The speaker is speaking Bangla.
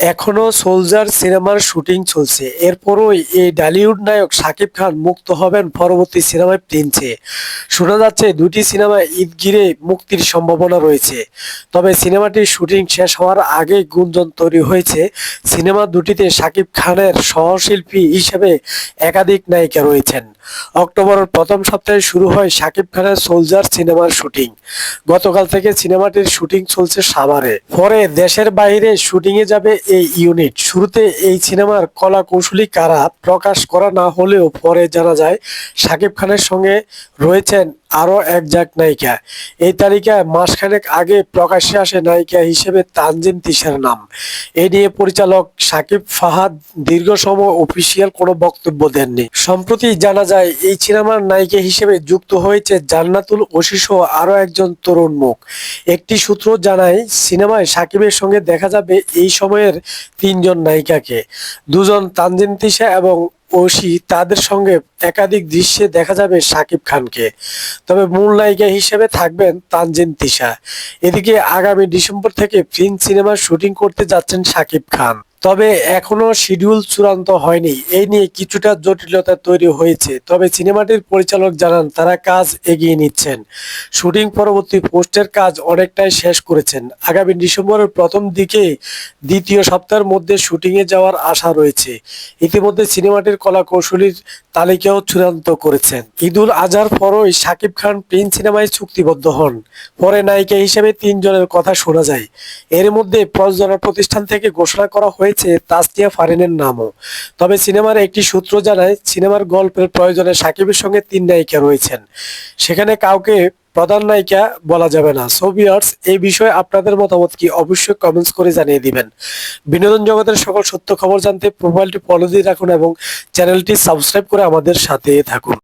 এখনও সোলজার সিনেমার শুটিং চলছে। এরপরও এই ডালিউড নায়ক শাকিব খান মুক্ত হবেন পরবর্তী সিনেমায় প্রিন্সে। শোনা যাচ্ছে দুটি সিনেমা ঈদ ঘিরে মুক্তির সম্ভাবনা রয়েছে। তবে সিনেমাটির শুটিং শেষ হওয়ার আগে গুঞ্জন তৈরি হয়েছে। সিনেমা দুটিতে শাকিব খানের সহশিল্পী হিসেবে একাধিক নায়িকা রয়েছেন। অক্টোবরের প্রথম সপ্তাহে শুরু হয় শাকিব খানের সোলজার সিনেমার শুটিং। গতকাল থেকে সিনেমাটির শুটিং চলছে সাভারে। পরে দেশের বাইরে শুটিং এ যাবে এই ইউনিট শুরুতে এই সিনেমার কলা কৌশলী কারা প্রকাশ করা না হলেও পরে জানা যায় শাকিব খানের সঙ্গে রয়েছেন আরও এক জাক নায়িকা। এই তালিকায় মাসখানেক আগে প্রকাশ্যে আসে নায়িকা হিসেবে তানজিন তিশার নাম। এ নিয়ে পরিচালক সাকিব ফাহাদ দীর্ঘ সময় অফিসিয়াল কোনো বক্তব্য দেননি। সম্প্রতি জানা যায়, এই সিনেমার নায়িকা হিসেবে যুক্ত হয়েছে জান্নাতুল ওশিস ও আরও একজন তরুণ মুখ। একটি সূত্র জানায়, সিনেমায় সাকিবের সঙ্গে দেখা যাবে এই সময়ের তিনজন নায়িকাকে। দুজন তানজিন তিশা এবং ঐশী তাদের সঙ্গে একাধিক দৃশ্যে দেখা যাবে সাকিব খানকে। তবে মূল নায়িকা হিসেবে থাকবেন তানজিন তিশা। এদিকে আগামী ডিসেম্বর থেকে ফিল্ম সিনেমার শুটিং করতে যাচ্ছেন সাকিব খান। তবে এখনও শিডিউল চূড়ান্ত হয়নি। এই নিয়ে কিছুটা জটিলতা তৈরি হয়েছে। তবে সিনেমাটির পরিচালক জানান, তারা কাজ এগিয়ে নিচ্ছেন। শুটিং পরবর্তী পোস্টের কাজ অনেকটাই শেষ করেছেন। আগামী ডিসেম্বরের প্রথম দিকে দ্বিতীয় সপ্তাহের মধ্যে শুটিংয়ে যাওয়ার আশা রয়েছে। ইতিমধ্যে সিনেমাটির কলা কৌশলীর তালিকাও চূড়ান্ত করেছেন। ঈদুল আজহার পরই শাকিব খান প্রিন্স সিনেমায় চুক্তিবদ্ধ হন। পরে নায়িকা হিসেবে তিনজনের কথা শোনা যায়। এর মধ্যে প্রযোজনা প্রতিষ্ঠান থেকে ঘোষণা করা হয়েছে তাসনিয়া ফারিনের নামও। তবে সিনেমার একটি সূত্র জানায়, সিনেমার গল্পের প্রয়োজনে সাকিবের সঙ্গে তিন নায়িকা রয়েছেন। সেখানে কাউকে প্রধান নায়িকা বলা যাবে না। সো ভিউয়ার্স এই বিষয়ে আপনাদের মতামত কি অবশ্যই কমেন্টস করে জানিয়ে দিবেন। বিনোদন জগতের সকল সত্য খবর জানতে প্রোফাইলটি ফলো দিয়ে রাখুন এবং চ্যানেলটি সাবস্ক্রাইব করে আমাদের সাথে থাকুন।